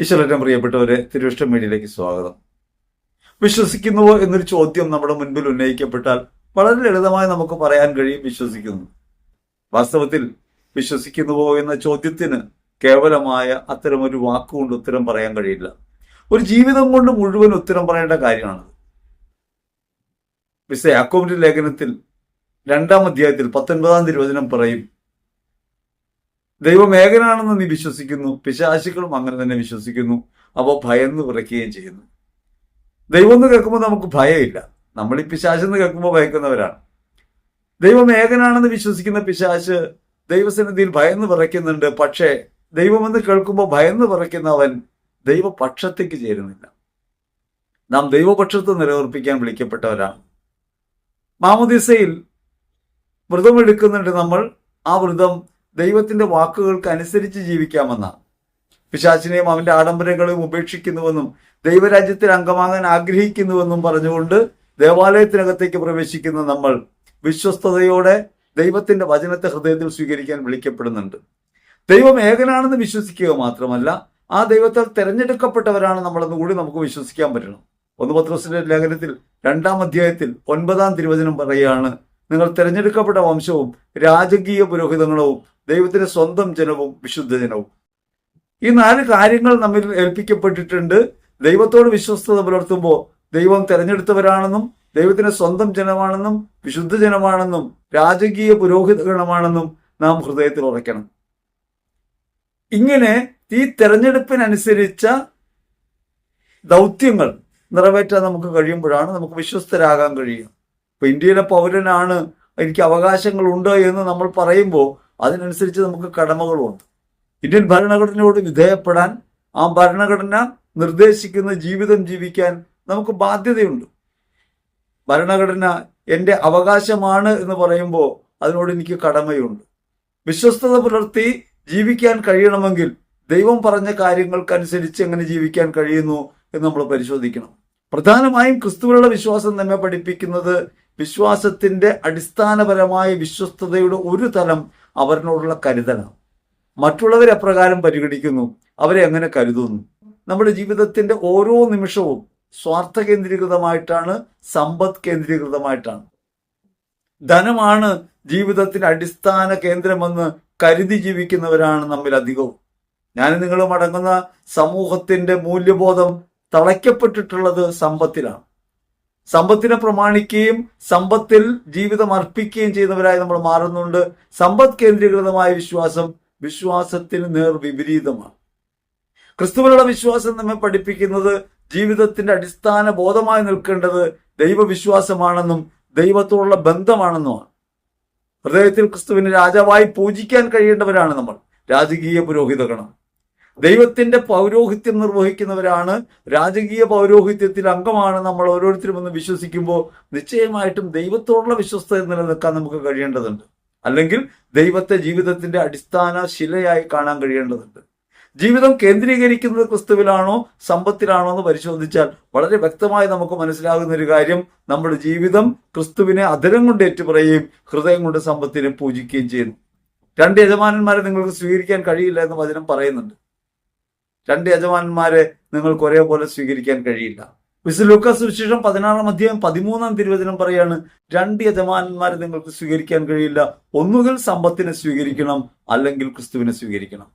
ഈശ്വരൻ പ്രിയപ്പെട്ടവരെ തിരുവിഷ്ടം മീഡിയയിലേക്ക് സ്വാഗതം. വിശ്വസിക്കുന്നുവോ എന്നൊരു ചോദ്യം നമ്മുടെ മുൻപിൽ ഉന്നയിക്കപ്പെട്ടാൽ വളരെ ലളിതമായി നമുക്ക് പറയാൻ കഴിയും വിശ്വസിക്കുന്നു. വാസ്തവത്തിൽ വിശ്വസിക്കുന്നുവോ എന്ന ചോദ്യത്തിന് കേവലമായ അത്തരമൊരു വാക്കുകൊണ്ട് ഉത്തരം പറയാൻ കഴിയില്ല. ഒരു ജീവിതം കൊണ്ട് മുഴുവൻ ഉത്തരം പറയേണ്ട കാര്യമാണ്. വിശ യാക്കോബിന്റെ ലേഖനത്തിൽ രണ്ടാം അധ്യായത്തിൽ പത്തൊൻപതാം തിരുവചനം പറയും ദൈവം ഏകനാണെന്ന് നീ വിശ്വസിക്കുന്നു. പിശാശുക്കളും അങ്ങനെ തന്നെ വിശ്വസിക്കുന്നു. അവ ഭയന്ന് കുറയ്ക്കുകയും ചെയ്യുന്നു. ദൈവം എന്ന് കേൾക്കുമ്പോൾ നമുക്ക് ഭയമില്ല. നമ്മൾ ഈ പിശാശെന്ന് കേൾക്കുമ്പോൾ ഭയക്കുന്നവരാണ്. ദൈവം ഏകനാണെന്ന് വിശ്വസിക്കുന്ന പിശാച് ദൈവസന്നിധിയിൽ ഭയന്ന് വിറയ്ക്കുന്നുണ്ട്. പക്ഷേ ദൈവമെന്ന് കേൾക്കുമ്പോൾ ഭയന്ന് വിറയ്ക്കുന്നവൻ ദൈവപക്ഷത്തേക്ക് ചേരുന്നില്ല. നാം ദൈവപക്ഷത്ത് നിലനിർപ്പിക്കാൻ വിളിക്കപ്പെട്ടവരാണ്. മാമുദിസയിൽ വ്രതമെടുക്കുന്നുണ്ട് നമ്മൾ. ആ വ്രതം ദൈവത്തിന്റെ വാക്കുകൾക്ക് അനുസരിച്ച് ജീവിക്കാമെന്നാണ് പിശാചിനെയും അവന്റെ ആഡംബരങ്ങളെയും ഉപേക്ഷിക്കുന്നുവെന്നും ദൈവരാജ്യത്തിൽ അംഗമാകാൻ ആഗ്രഹിക്കുന്നുവെന്നും പറഞ്ഞുകൊണ്ട് ദേവാലയത്തിനകത്തേക്ക് പ്രവേശിക്കുന്ന നമ്മൾ വിശ്വസ്തയോടെ ദൈവത്തിന്റെ വചനത്തെ ഹൃദയത്തിൽ സ്വീകരിക്കാൻ വിളിക്കപ്പെടുന്നുണ്ട്. ദൈവം ഏകനാണെന്ന് വിശ്വസിക്കുക മാത്രമല്ല ആ ദൈവത്താൽ തിരഞ്ഞെടുക്കപ്പെട്ടവരാണ് നമ്മളെന്ന് കൂടി നമുക്ക് വിശ്വസിക്കാൻ പറ്റണം. ഒന്ന് പത്രോസിന്റെ ലേഖനത്തിൽ രണ്ടാം അധ്യായത്തിൽ ഒൻപതാം തിരുവചനം പറയുകയാണ് നിങ്ങൾ തിരഞ്ഞെടുക്കപ്പെട്ട വംശവും രാജകീയ പുരോഹിതങ്ങളും ദൈവത്തിന്റെ സ്വന്തം ജനവും വിശുദ്ധ ജനവും. ഈ നാല് കാര്യങ്ങൾ നമ്മിൽ ഏൽപ്പിക്കപ്പെട്ടിട്ടുണ്ട്. ദൈവത്തോട് വിശ്വസ്തത പുലർത്തുമ്പോൾ ദൈവം തെരഞ്ഞെടുത്തവരാണെന്നും ദൈവത്തിന്റെ സ്വന്തം ജനമാണെന്നും വിശുദ്ധ ജനമാണെന്നും രാജകീയ പുരോഹിത ഗണമാണെന്നും നാം ഹൃദയത്തിൽ ഉറയ്ക്കണം. ഇങ്ങനെ ഈ തെരഞ്ഞെടുപ്പിനനുസരിച്ച ദൗത്യങ്ങൾ നിറവേറ്റാൻ നമുക്ക് കഴിയുമ്പോഴാണ് നമുക്ക് വിശ്വസ്തരാകാൻ കഴിയുക. ഇപ്പൊ ഇന്ത്യയിലെ പൗരനാണ് എനിക്ക് അവകാശങ്ങളുണ്ട് എന്ന് നമ്മൾ പറയുമ്പോൾ അതിനനുസരിച്ച് നമുക്ക് കടമകളുണ്ട്. ഇന്ത്യൻ ഭരണഘടനയോട് വിധേയപ്പെടാൻ ആ ഭരണഘടന നിർദ്ദേശിക്കുന്ന ജീവിതം ജീവിക്കാൻ നമുക്ക് ബാധ്യതയുണ്ട്. ഭരണഘടന എന്റെ അവകാശമാണ് എന്ന് പറയുമ്പോൾ അതിനോട് എനിക്ക് കടമയുണ്ട്. വിശ്വസ്തത പുലർത്തി ജീവിക്കാൻ കഴിയണമെങ്കിൽ ദൈവം പറഞ്ഞ കാര്യങ്ങൾക്കനുസരിച്ച് എങ്ങനെ ജീവിക്കാൻ കഴിയുന്നു എന്ന് നമ്മൾ പരിശോധിക്കണം. പ്രധാനമായും ക്രിസ്തുവിലുള്ള വിശ്വാസം നമ്മെ പഠിപ്പിക്കുന്നത് വിശ്വാസത്തിന്റെ അടിസ്ഥാനപരമായ വിശ്വസ്തതയുടെ ഒരു തലം അവരിനോടുള്ള കരുതലാണ്. മറ്റുള്ളവരെ അപ്രകാരം പരിഗണിക്കുന്നു? അവരെ എങ്ങനെ കരുതുന്നു? നമ്മുടെ ജീവിതത്തിന്റെ ഓരോ നിമിഷവും സ്വാർത്ഥ കേന്ദ്രീകൃതമായിട്ടാണ് സമ്പദ് കേന്ദ്രീകൃതമായിട്ടാണ്. ധനമാണ് ജീവിതത്തിന്റെ അടിസ്ഥാന കേന്ദ്രമെന്ന് കരുതി ജീവിക്കുന്നവരാണ് നമ്മിൽ അധികവും. ഞാൻ നിങ്ങളും അടങ്ങുന്ന സമൂഹത്തിന്റെ മൂല്യബോധം തളയ്ക്കപ്പെട്ടിട്ടുള്ളത് സമ്പത്തിലാണ്. സമ്പത്തിനെ പ്രമാണിക്കുകയും സമ്പത്തിൽ ജീവിതം അർപ്പിക്കുകയും ചെയ്യുന്നവരായി നമ്മൾ മാറുന്നുണ്ട്. സമ്പത്ത് കേന്ദ്രീകൃതമായ വിശ്വാസം വിശ്വാസത്തിന് നേർ വിപരീതമാണ്. ക്രിസ്തുവിനുള്ള വിശ്വാസം നമ്മെ പഠിപ്പിക്കുന്നത് ജീവിതത്തിന്റെ അടിസ്ഥാന ബോധമായി നിൽക്കേണ്ടത് ദൈവവിശ്വാസമാണെന്നും ദൈവത്തോടുള്ള ബന്ധമാണെന്നുമാണ്. ഹൃദയത്തിൽ ക്രിസ്തുവിനെ രാജാവായി പൂജിക്കാൻ കഴിയേണ്ടവരാണ് നമ്മൾ. രാജകീയ പുരോഹിതഗണം. ദൈവത്തിന്റെ പൗരോഹിത്യം നിർവഹിക്കുന്നവരാണ്. രാജകീയ പൗരോഹിത്യത്തിൽ അംഗമാണ് നമ്മൾ ഓരോരുത്തരും എന്ന് വിശ്വസിക്കുമ്പോൾ നിശ്ചയമായിട്ടും ദൈവത്തോടുള്ള വിശ്വസ്തത നിലനിൽക്കാൻ നമുക്ക് കഴിയേണ്ടതുണ്ട്. അല്ലെങ്കിൽ ദൈവത്തെ ജീവിതത്തിന്റെ അടിസ്ഥാന ശിലയായി കാണാൻ കഴിയേണ്ടതുണ്ട്. ജീവിതം കേന്ദ്രീകരിക്കുന്നത് ക്രിസ്തുവിലാണോ സമ്പത്തിലാണോ എന്ന് പരിശോധിച്ചാൽ വളരെ വ്യക്തമായി നമുക്ക് മനസ്സിലാകുന്ന ഒരു കാര്യം നമ്മുടെ ജീവിതം ക്രിസ്തുവിനെ അധരം കൊണ്ട് ഏറ്റുപറയുകയും ഹൃദയം കൊണ്ട് സമ്പത്തിനെ പൂജിക്കുകയും ചെയ്യുന്നു. രണ്ട് യജമാനന്മാരെ നിങ്ങൾക്ക് സ്വീകരിക്കാൻ കഴിയില്ല എന്ന് വചനം പറയുന്നുണ്ട്. രണ്ട് യജമാനന്മാരെ നിങ്ങൾക്ക് ഒരേപോലെ സ്വീകരിക്കാൻ കഴിയില്ല. വിശു ലൂക്കാസ് വിശേഷം പതിനാറാം അധ്യായം പതിമൂന്നാം തിരുവചനം പറയാണ് രണ്ട് യജമാനന്മാരെ നിങ്ങൾക്ക് സ്വീകരിക്കാൻ കഴിയില്ല. ഒന്നുകിൽ സമ്പത്തിനെ സ്വീകരിക്കണം അല്ലെങ്കിൽ ക്രിസ്തുവിനെ സ്വീകരിക്കണം.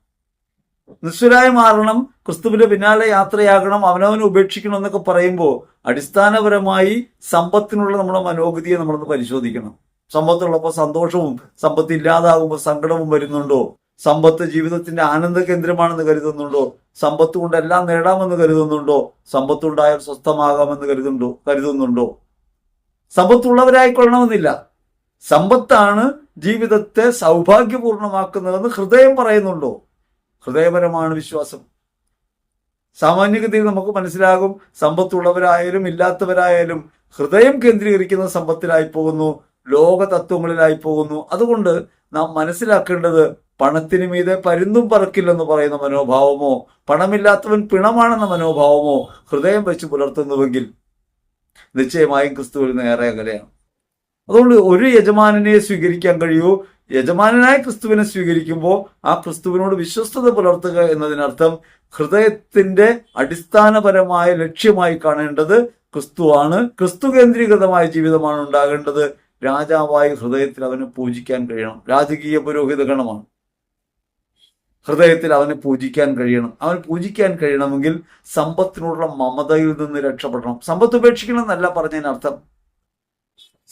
നിശ്വരായി മാറണം ക്രിസ്തുവിന്റെ പിന്നാലെ യാത്രയാകണം അവനവനെ ഉപേക്ഷിക്കണം എന്നൊക്കെ പറയുമ്പോൾ അടിസ്ഥാനപരമായി സമ്പത്തിനുള്ള നമ്മുടെ മനോഗതിയെ നമ്മളൊന്ന് പരിശോധിക്കണം. സമ്പത്തുള്ളപ്പോൾ സന്തോഷവും സമ്പത്ത് ഇല്ലാതാകുമ്പോൾ സങ്കടവും വരുന്നുണ്ടോ? സമ്പത്ത് ജീവിതത്തിന്റെ ആനന്ദ കേന്ദ്രമാണെന്ന് കരുതുന്നുണ്ടോ? സമ്പത്ത് കൊണ്ട് എല്ലാം നേടാമെന്ന് കരുതുന്നുണ്ടോ? സമ്പത്തുണ്ടായാൽ സ്വസ്ഥമാകാമെന്ന് കരുതുന്നുണ്ടോ? കരുതുന്നുണ്ടോ? സമ്പത്തുള്ളവരായിക്കൊള്ളണമെന്നില്ല സമ്പത്താണ് ജീവിതത്തെ സൗഭാഗ്യപൂർണമാക്കുന്നതെന്ന് ഹൃദയം പറയുന്നുണ്ടോ? ഹൃദയപരമാണ് വിശ്വാസം. സാമാന്യഗതിയിൽ നമുക്ക് മനസ്സിലാകും സമ്പത്തുള്ളവരായാലും ഇല്ലാത്തവരായാലും ഹൃദയം കേന്ദ്രീകരിക്കുന്ന സമ്പത്തിലായി പോകുന്നു ലോക തത്വങ്ങളിലായി പോകുന്നു. അതുകൊണ്ട് നാം മനസ്സിലാക്കേണ്ടത് പണത്തിന് മീതെ പരുന്തും പറക്കില്ലെന്ന് പറയുന്ന മനോഭാവമോ പണമില്ലാത്തവൻ പിണമാണെന്ന മനോഭാവമോ ഹൃദയം വെച്ച് പുലർത്തുന്നുവെങ്കിൽ നിശ്ചയമായും ക്രിസ്തുവിൽ നേരെ അകലെയാണ്. അതുകൊണ്ട് ഒരു യജമാനനെ സ്വീകരിക്കാൻ കഴിയൂ. യജമാനായ ക്രിസ്തുവിനെ സ്വീകരിക്കുമ്പോൾ ആ ക്രിസ്തുവിനോട് വിശ്വസ്തത പുലർത്തുക എന്നതിനർത്ഥം ഹൃദയത്തിന്റെ അടിസ്ഥാനപരമായ ലക്ഷ്യമായി കാണേണ്ടത് ക്രിസ്തുവാണ്. ക്രിസ്തു കേന്ദ്രീകൃതമായ ജീവിതമാണ് ഉണ്ടാകേണ്ടത്. രാജാവായി ഹൃദയത്തിൽ അവനെ പൂജിക്കാൻ കഴിയണം. രാജകീയ പുരോഹിത ഗണമാണ്. ഹൃദയത്തിൽ അവനെ പൂജിക്കാൻ കഴിയണം. അവൻ പൂജിക്കാൻ കഴിയണമെങ്കിൽ സമ്പത്തിനോടുള്ള മമതയിൽ നിന്ന് രക്ഷപ്പെടണം. സമ്പത്ത് ഉപേക്ഷിക്കണം എന്നല്ല പറഞ്ഞതിനർത്ഥം.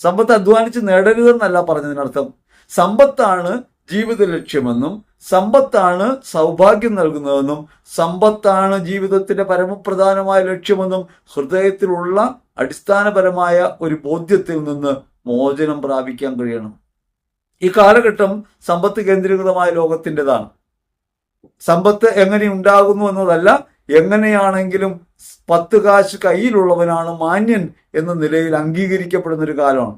സമ്പത്ത് അധ്വാനിച്ച് നേടരുതെന്നല്ല പറഞ്ഞതിനർത്ഥം. സമ്പത്താണ് ജീവിത ലക്ഷ്യമെന്നും സമ്പത്താണ് സൗഭാഗ്യം നൽകുന്നതെന്നും സമ്പത്താണ് ജീവിതത്തിന്റെ പരമപ്രധാനമായ ലക്ഷ്യമെന്നും ഹൃദയത്തിലുള്ള അടിസ്ഥാനപരമായ ഒരു ബോധ്യത്തിൽ നിന്ന് മോചനം പ്രാപിക്കാൻ കഴിയണം. ഈ കാലഘട്ടം സമ്പത്ത് കേന്ദ്രീകൃതമായ ലോകത്തിന്റെതാണ്. സമ്പത്ത് എങ്ങനെ ഉണ്ടാകുന്നു എന്നതല്ല എങ്ങനെയാണെങ്കിലും പത്ത് കാശ് കയ്യിലുള്ളവനാണ് മാന്യൻ എന്ന നിലയിൽ അംഗീകരിക്കപ്പെടുന്ന ഒരു കാലമാണ്.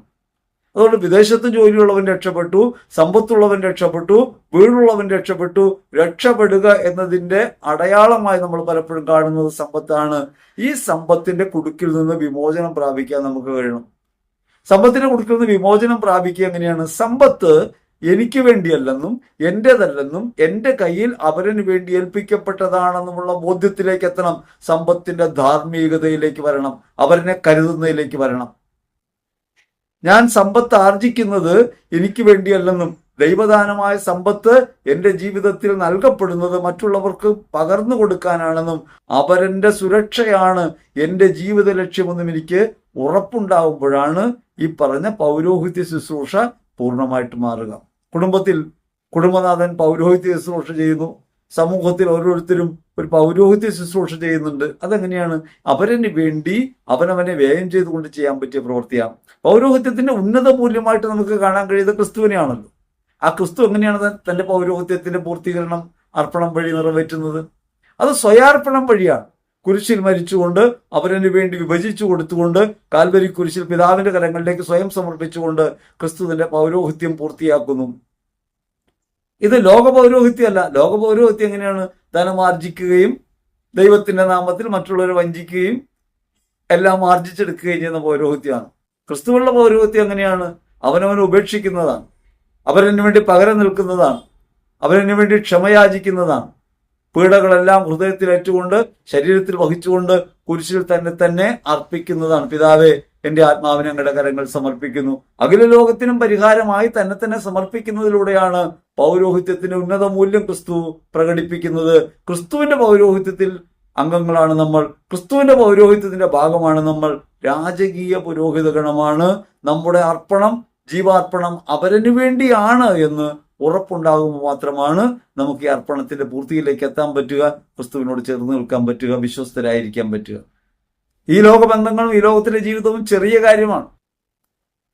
അതുകൊണ്ട് വിദേശത്ത് ജോലിയുള്ളവൻ രക്ഷപ്പെട്ടു സമ്പത്തുള്ളവൻ രക്ഷപ്പെട്ടു വീടുള്ളവൻ രക്ഷപ്പെട്ടു രക്ഷപ്പെടുക എന്നതിന്റെ അടയാളമായി നമ്മൾ പലപ്പോഴും കാണുന്നത് സമ്പത്താണ്. ഈ സമ്പത്തിന്റെ കുടുക്കിൽ നിന്ന് വിമോചനം പ്രാപിക്കാൻ നമുക്ക് കഴിയണം. സമ്പത്തിന്റെ കുടുക്കിൽ നിന്ന് വിമോചനം പ്രാപിക്കുക എങ്ങനെയാണ്? സമ്പത്ത് എനിക്ക് വേണ്ടിയല്ലെന്നും എന്റേതല്ലെന്നും എന്റെ കയ്യിൽ അവരന് വേണ്ടി ഏൽപ്പിക്കപ്പെട്ടതാണെന്നുമുള്ള ബോധ്യത്തിലേക്ക് എത്തണം. സമ്പത്തിന്റെ ധാർമ്മികതയിലേക്ക് വരണം. അവരനെ കരുതുന്നതിലേക്ക് വരണം. ഞാൻ സമ്പത്ത് ആർജിക്കുന്നത് എനിക്ക് വേണ്ടിയല്ലെന്നും ദൈവദാനമായ സമ്പത്ത് എന്റെ ജീവിതത്തിൽ നൽകപ്പെടുന്നത് മറ്റുള്ളവർക്ക് പകർന്നു കൊടുക്കാനാണെന്നും അവരെന്റെ സുരക്ഷയാണ് എന്റെ ജീവിത ലക്ഷ്യമെന്നും എനിക്ക് ഉറപ്പുണ്ടാവുമ്പോഴാണ് ഈ പറഞ്ഞ പൗരോഹിത്യ ശുശ്രൂഷ പൂർണമായിട്ട് മാറുക. കുടുംബത്തിൽ കുടുംബനാഥൻ പൗരോഹിത്യ ശുശ്രൂഷ ചെയ്യുന്നു. സമൂഹത്തിൽ ഓരോരുത്തരും ഒരു പൗരോഹിത്യ ശുശ്രൂഷ ചെയ്യുന്നുണ്ട്. അതെങ്ങനെയാണ്? അവരന് വേണ്ടി അവനവനെ വ്യയം ചെയ്തുകൊണ്ട് ചെയ്യാൻ പറ്റിയ പ്രവൃത്തിയാണ്. പൗരോഹിത്യത്തിന്റെ ഉന്നത മൂല്യമായിട്ട് നമുക്ക് കാണാൻ കഴിയുന്നത് ക്രിസ്തുവിനെയാണല്ലോ. ആ ക്രിസ്തു എങ്ങനെയാണ് തന്റെ പൗരോഹിത്യത്തിന്റെ പൂർത്തീകരണം അർപ്പണം വഴി നിറവേറ്റുന്നത്? അത് സ്വയാർപ്പണം വഴിയാണ്. കുരിശിൽ മരിച്ചുകൊണ്ട് അവരനു വേണ്ടി വിഭജിച്ചു കൊടുത്തുകൊണ്ട് കാൽവരി കുരിശിൽ പിതാവിന്റെ കരങ്ങളിലേക്ക് സ്വയം സമർപ്പിച്ചുകൊണ്ട് ക്രിസ്തുവിന്റെ പൗരോഹിത്യം പൂർത്തിയാക്കുന്നു. ഇത് ലോക പൗരോഹിത്യമല്ല ലോക പൗരോഹിത്യം എങ്ങനെയാണ് ദൈവത്തിന്റെ നാമത്തിൽ മറ്റുള്ളവരെ വഞ്ചിക്കുകയും എല്ലാം ആർജിച്ചെടുക്കുകയും ചെയ്യുന്ന പൗരോഹിത്യമാണ്. ക്രിസ്തുവുള്ള പൗരോഹിത്യം എങ്ങനെയാണ്? അവനവനെ ഉപേക്ഷിക്കുന്നതാണ്. അവരനു വേണ്ടി പകരം നിൽക്കുന്നതാണ്. അവരനു വേണ്ടി ക്ഷമയാചിക്കുന്നതാണ്. പീഡകളെല്ലാം ഹൃദയത്തിൽ ഏറ്റുകൊണ്ട് ശരീരത്തിൽ വഹിച്ചുകൊണ്ട് കുരിശിൽ തന്നെ തന്നെ അർപ്പിക്കുന്നതാണ്. പിതാവേ എന്റെ ആത്മാവിനെ അങ്ങയുടെ കരങ്ങൾ സമർപ്പിക്കുന്നു. അഖില ലോകത്തിനും പരിഹാരമായി തന്നെ തന്നെ സമർപ്പിക്കുന്നതിലൂടെയാണ് പൗരോഹിത്യത്തിന്റെ ഉന്നത മൂല്യം ക്രിസ്തു പ്രകടിപ്പിക്കുന്നത്. ക്രിസ്തുവിന്റെ പൗരോഹിത്യത്തിൽ അംഗങ്ങളാണ് നമ്മൾ. ക്രിസ്തുവിന്റെ പൗരോഹിത്യത്തിന്റെ ഭാഗമാണ് നമ്മൾ. രാജകീയ പുരോഹിത ഗണമാണ് നമ്മുടെ അർപ്പണം ജീവാർപ്പണം അവരനു വേണ്ടിയാണ് എന്ന് ഉറപ്പുണ്ടാകുമ്പോൾ മാത്രമാണ് നമുക്ക് ഈ അർപ്പണത്തിന്റെ പൂർത്തിയിലേക്ക് എത്താൻ പറ്റുക ക്രിസ്തുവിനോട് ചേർന്ന് നിൽക്കാൻ പറ്റുക വിശ്വസ്തരായിരിക്കാൻ പറ്റുക. ഈ ലോകബന്ധങ്ങളും ഈ ലോകത്തിലെ ജീവിതവും ചെറിയ കാര്യമാണ്.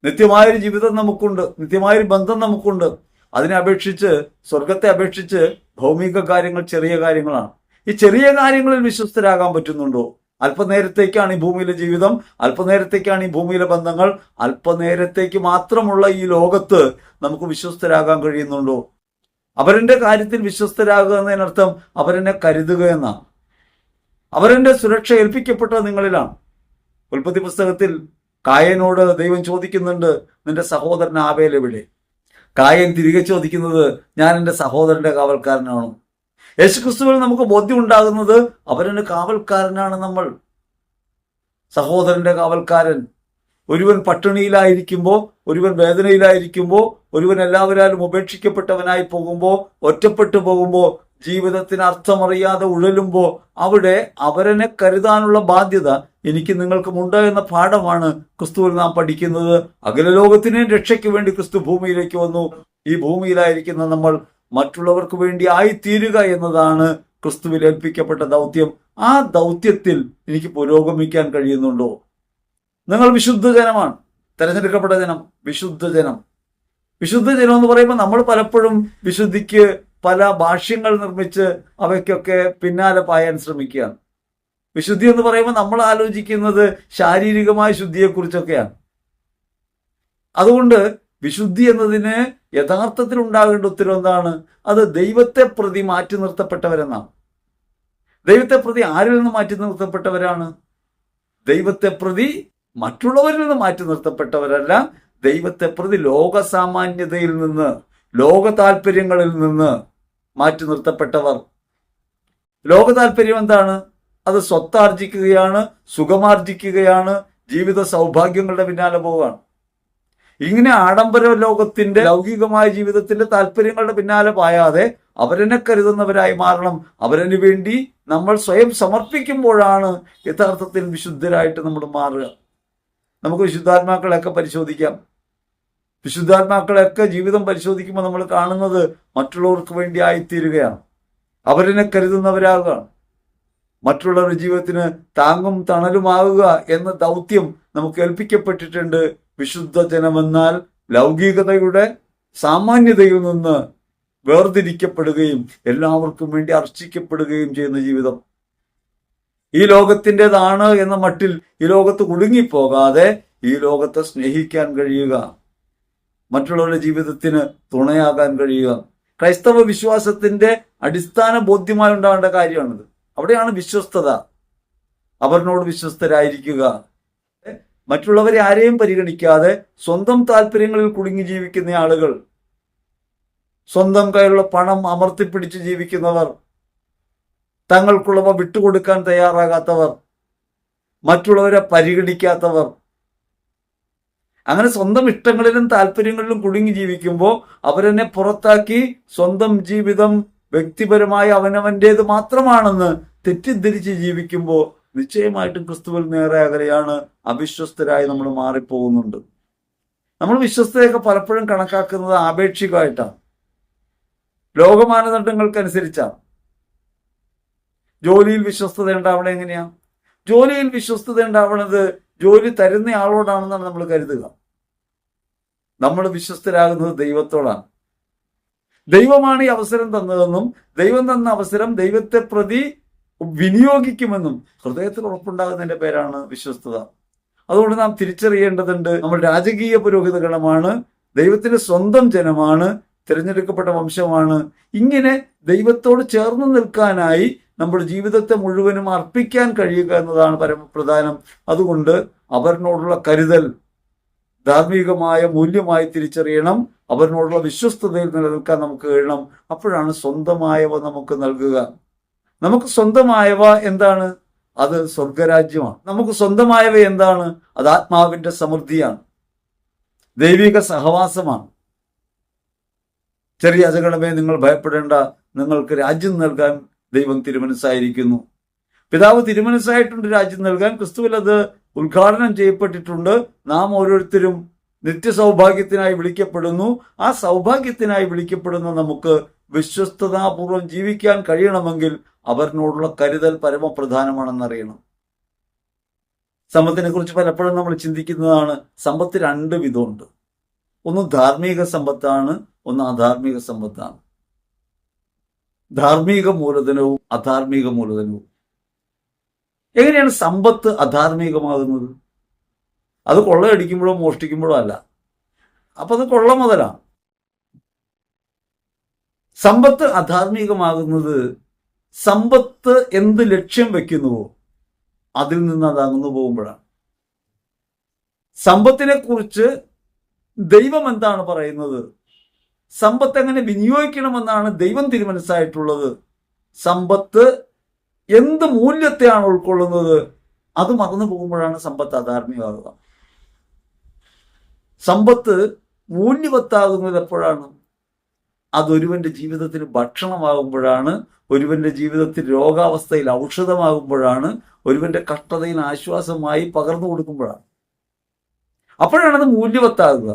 നിത്യമായൊരു ജീവിതം നമുക്കുണ്ട് നിത്യമായൊരു ബന്ധം നമുക്കുണ്ട്. അതിനെ അപേക്ഷിച്ച് സ്വർഗത്തെ അപേക്ഷിച്ച് ഭൗമിക കാര്യങ്ങൾ ചെറിയ കാര്യങ്ങളാണ്. ഈ ചെറിയ കാര്യങ്ങളിൽ വിശ്വസ്തരാകാൻ പറ്റുന്നുണ്ടോ? അല്പനേരത്തേക്കാണ് ഈ ഭൂമിയിലെ ജീവിതം അല്പനേരത്തേക്കാണ് ഈ ഭൂമിയിലെ ബന്ധങ്ങൾ അല്പനേരത്തേക്ക് മാത്രമുള്ള ഈ ലോകത്ത് നമുക്ക് വിശ്വസ്തരാകാൻ കഴിയുന്നുണ്ടോ? അവരുടെ കാര്യത്തിൽ വിശ്വസ്തരാകുക എന്നതിനർത്ഥം അവരെന്നെ കരുതുക എന്നാണ്. അവരെന്റെ സുരക്ഷ ഏൽപ്പിക്കപ്പെട്ടത് നിങ്ങളിലാണ്. ഉൽപ്പത്തി പുസ്തകത്തിൽ കായനോട് ദൈവം ചോദിക്കുന്നുണ്ട് നിന്റെ സഹോദരൻ ആബേൽ കായൻ തിരികെ ചോദിക്കുന്നത് ഞാൻ എന്റെ സഹോദരന്റെ കാവൽക്കാരനാണോ. യേശുക്രിസ്തുവിൽ നമുക്ക് ബോധ്യം ഉണ്ടാകുന്നത് അവരുടെ കാവൽക്കാരനാണ് നമ്മൾ. സഹോദരന്റെ കാവൽക്കാരൻ. ഒരുവൻ പട്ടിണിയിലായിരിക്കുമ്പോൾ ഒരുവൻ വേദനയിലായിരിക്കുമ്പോൾ ഒരുവൻ എല്ലാവരാലും ഉപേക്ഷിക്കപ്പെട്ടവനായി പോകുമ്പോൾ ഒറ്റപ്പെട്ടു പോകുമ്പോൾ ജീവിതത്തിന് അർത്ഥമറിയാതെ ഉഴലുമ്പോൾ അവിടെ അവരനെ കരുതാനുള്ള ബാധ്യത എനിക്ക് നിങ്ങൾക്കുമുണ്ട് എന്ന പാഠമാണ് ക്രിസ്തുവിൽ നാം പഠിക്കുന്നത്. അഖില ലോകത്തിനെയും രക്ഷയ്ക്ക് വേണ്ടി ക്രിസ്തു ഭൂമിയിലേക്ക് വന്നു. ഈ ഭൂമിയിലായിരിക്കുന്ന നമ്മൾ മറ്റുള്ളവർക്ക് വേണ്ടി ആയിത്തീരുക എന്നതാണ് ക്രിസ്തുവിൽ ഏൽപ്പിക്കപ്പെട്ട ദൗത്യം. ആ ദൗത്യത്തിൽ എനിക്ക് പുരോഗമിക്കാൻ കഴിയുന്നുണ്ടോ? നിങ്ങൾ വിശുദ്ധ ജനമാണ്. തെരഞ്ഞെടുക്കപ്പെട്ട ജനം വിശുദ്ധ ജനം. വിശുദ്ധ ജനം എന്ന് പറയുമ്പോൾ നമ്മൾ പലപ്പോഴും വിശുദ്ധിക്ക് പല ഭാഷ്യങ്ങൾ നിർമ്മിച്ച് അവയ്ക്കൊക്കെ പിന്നാലെ പായാൻ ശ്രമിക്കുകയാണ്. വിശുദ്ധി എന്ന് പറയുമ്പോൾ നമ്മൾ ആലോചിക്കുന്നത് ശാരീരികമായ ശുദ്ധിയെക്കുറിച്ചൊക്കെയാണ്. അതുകൊണ്ട് വിശുദ്ധി എന്നതിന് യഥാർത്ഥത്തിൽ ഉണ്ടാകേണ്ട ഉത്തരം എന്താണ്? അത് ദൈവത്തെ പ്രതി മാറ്റി നിർത്തപ്പെട്ടവരെന്നാണ്. ദൈവത്തെ പ്രതി ആരിൽ നിന്ന് മാറ്റി നിർത്തപ്പെട്ടവരാണ്? ദൈവത്തെ പ്രതി മറ്റുള്ളവരിൽ നിന്ന് മാറ്റി നിർത്തപ്പെട്ടവരല്ല ദൈവത്തെ പ്രതി ലോകസാമാന്യതയിൽ നിന്ന് ലോക താല്പര്യങ്ങളിൽ നിന്ന് മാറ്റി നിർത്തപ്പെട്ടവർ. ലോക താല്പര്യം എന്താണ്? അത് സ്വത്താർജിക്കുകയാണ് സുഖമാർജിക്കുകയാണ് ജീവിത സൗഭാഗ്യങ്ങളുടെ പിന്നാലെ പോവുകയാണ്. ഇങ്ങനെ ആഡംബര ലോകത്തിന്റെ ലൗകികമായ ജീവിതത്തിന്റെ താല്പര്യങ്ങളുടെ പിന്നാലെ പായാതെ അവരെന്നെ കരുതുന്നവരായി മാറണം. അവരന് വേണ്ടി നമ്മൾ സ്വയം സമർപ്പിക്കുമ്പോഴാണ് യഥാർത്ഥത്തിൽ വിശുദ്ധരായിട്ട് നമ്മൾ മാറുക. നമുക്ക് വിശുദ്ധാത്മാക്കളെയൊക്കെ പരിശോധിക്കാം. വിശുദ്ധാത്മാക്കളെയൊക്കെ ജീവിതം പരിശോധിക്കുമ്പോൾ നമ്മൾ കാണുന്നത് മറ്റുള്ളവർക്ക് വേണ്ടി ആയിത്തീരുകയാണ്. അവരെന്നെ കരുതുന്നവരാകുകയാണ് മറ്റുള്ളവരുടെ ജീവിതത്തിന് താങ്ങും തണലുമാകുക എന്ന ദൗത്യം നമുക്ക് ഏൽപ്പിക്കപ്പെട്ടിട്ടുണ്ട് വിശുദ്ധ ജനമെന്നാൽ ലൗകികതയുടെ സാമാന്യതയിൽ നിന്ന് വേർതിരിക്കപ്പെടുകയും എല്ലാവർക്കും വേണ്ടി അർച്ചിക്കപ്പെടുകയും ചെയ്യുന്ന ജീവിതം. ഈ ലോകത്തിന്റെതാണ് എന്ന മട്ടിൽ ഈ ലോകത്ത് കുടുങ്ങിപ്പോകാതെ ഈ ലോകത്തെ സ്നേഹിക്കാൻ കഴിയുക. മറ്റുള്ളവരുടെ ജീവിതത്തിന് തുണയാകാൻ കഴിയുക. ക്രൈസ്തവ വിശ്വാസത്തിന്റെ അടിസ്ഥാന ബോധ്യമായി ഉണ്ടാകേണ്ട കാര്യമാണിത്. അവിടെയാണ് വിശ്വസ്തത. അവരിനോട് വിശ്വസ്തരായിരിക്കുക. മറ്റുള്ളവരെ ആരെയും പരിഗണിക്കാതെ സ്വന്തം താല്പര്യങ്ങളിൽ കുടുങ്ങി ജീവിക്കുന്ന ആളുകൾ സ്വന്തം കയ്യിലുള്ള പണം അമർത്തിപ്പിടിച്ച് ജീവിക്കുന്നവർ തങ്ങൾക്കുള്ളവ വിട്ടുകൊടുക്കാൻ തയ്യാറാകാത്തവർ മറ്റുള്ളവരെ പരിഗണിക്കാത്തവർ. അങ്ങനെ സ്വന്തം ഇഷ്ടങ്ങളിലും താല്പര്യങ്ങളിലും കുടുങ്ങി ജീവിക്കുമ്പോൾ അവരെന്നെ പുറത്താക്കി സ്വന്തം ജീവിതം വ്യക്തിപരമായി അവനവന്റേത് മാത്രമാണെന്ന് തെറ്റിദ്ധരിച്ച് ജീവിക്കുമ്പോൾ നിശ്ചയമായിട്ടും ക്രിസ്തുവിൽ നേരെ അകലെയാണ് അവിശ്വസ്തരായി നമ്മൾ മാറിപ്പോകുന്നുണ്ട്. നമ്മൾ വിശ്വസ്തയൊക്കെ പലപ്പോഴും കണക്കാക്കുന്നത് ആപേക്ഷികമായിട്ടാണ്. ലോകമാനദണ്ഡങ്ങൾക്കനുസരിച്ചാണ്. ജോലിയിൽ വിശ്വസ്തത ഉണ്ടാവണേ എങ്ങനെയാ? ജോലിയിൽ വിശ്വസ്തത ഉണ്ടാവണത് ജോലി തരുന്ന ആളോടാണെന്നാണ് നമ്മൾ കരുതുക. നമ്മൾ വിശ്വസ്തരാകുന്നത് ദൈവത്തോടാണ്. ദൈവമാണ് ഈ അവസരം തന്നതെന്നും ദൈവം തന്ന അവസരം ദൈവത്തെ പ്രതി വിനിയോഗിക്കുമെന്നും ഹൃദയത്തിൽ ഉറപ്പുണ്ടാകുന്നതിന്റെ പേരാണ് വിശ്വസ്തത. അതുകൊണ്ട് നാം തിരിച്ചറിയേണ്ടതുണ്ട് നമ്മൾ രാജകീയ പുരോഹിത ഗണമാണ് ദൈവത്തിന്റെ സ്വന്തം ജനമാണ് തിരഞ്ഞെടുക്കപ്പെട്ട വംശമാണ്. ഇങ്ങനെ ദൈവത്തോട് ചേർന്ന് നിൽക്കാനായി നമ്മുടെ ജീവിതത്തെ മുഴുവനും അർപ്പിക്കാൻ കഴിയുക എന്നതാണ് പരമപ്രധാനം. അതുകൊണ്ട് അവരിനോടുള്ള കരുതൽ ധാർമ്മികമായ മൂല്യമായി തിരിച്ചറിയണം അവരിനോടുള്ള വിശ്വസ്തതയിൽ നിലനിൽക്കാൻ നമുക്ക് കഴിയണം. അപ്പോഴാണ് സ്വന്തമായവ നമുക്ക് നൽകുക. നമുക്ക് സ്വന്തമായവ എന്താണ്? അത് സ്വർഗരാജ്യമാണ്. നമുക്ക് സ്വന്തമായവ എന്താണ്? അത് ആത്മാവിന്റെ സമൃദ്ധിയാണ്. ദൈവിക സഹവാസമാണ്. ചെറിയ അജഗണമേ നിങ്ങൾ ഭയപ്പെടേണ്ട. നിങ്ങൾക്ക് രാജ്യം നൽകാൻ ദൈവം തിരുമനസ്സായിരിക്കുന്നു. പിതാവ് തിരുമനസ്സായിട്ടുണ്ട് രാജ്യം നൽകാൻ. ക്രിസ്തുവിൽ അത് ഉദ്ഘാടനം ചെയ്യപ്പെട്ടിട്ടുണ്ട്. നാം ഓരോരുത്തരും നിത്യ സൗഭാഗ്യത്തിനായി വിളിക്കപ്പെടുന്നു. ആ സൗഭാഗ്യത്തിനായി വിളിക്കപ്പെടുന്ന നമുക്ക് വിശ്വസ്തതാപൂർവം ജീവിക്കാൻ കഴിയണമെങ്കിൽ അവരിനോടുള്ള കരുതൽ പരമപ്രധാനമാണെന്നറിയണം. സമ്പത്തിനെ കുറിച്ച് പലപ്പോഴും നമ്മൾ ചിന്തിക്കുന്നതാണ് സമ്പത്ത് രണ്ട് വിധമുണ്ട്. ഒന്ന് ധാർമ്മിക സമ്പത്താണ് ഒന്ന് അധാർമിക സമ്പത്താണ്. ധാർമ്മിക മൂലധനവും അധാർമിക മൂലധനവും. എങ്ങനെയാണ് സമ്പത്ത് അധാർമികമാകുന്നത്? അത് കൊള്ളയടിക്കുമ്പോഴോ മോഷ്ടിക്കുമ്പോഴോ അല്ല. അപ്പൊ അത് കൊള്ള മുതലാണ്. സമ്പത്ത് അധാർമികമാകുന്നത് സമ്പത്ത് എന്ത് ലക്ഷ്യം വെക്കുന്നുവോ അതിൽ നിന്ന് അത് അകന്നു പോകുമ്പോഴാണ്. സമ്പത്തിനെ കുറിച്ച് ദൈവം എന്താണ് പറയുന്നത്? സമ്പത്ത് എങ്ങനെ വിനിയോഗിക്കണമെന്നാണ് ദൈവം തീരുമാനിച്ചായിട്ടുള്ളത് സമ്പത്ത് എന്ത് മൂല്യത്തെയാണ് ഉൾക്കൊള്ളുന്നത്? അത് മറന്നു പോകുമ്പോഴാണ് സമ്പത്ത് അധാർമികമാകുക. സമ്പത്ത് മൂല്യവത്താകുന്നത് എപ്പോഴാണ്? അതൊരുവന്റെ ജീവിതത്തിന് ഭക്ഷണമാകുമ്പോഴാണ് ഒരുവന്റെ ജീവിതത്തിൽ രോഗാവസ്ഥയിൽ ഔഷധമാകുമ്പോഴാണ് ഒരുവന്റെ കഷ്ടതയിൽ ആശ്വാസമായി പകർന്നു കൊടുക്കുമ്പോഴാണ്. അപ്പോഴാണ് അത് മൂല്യവത്താകുക.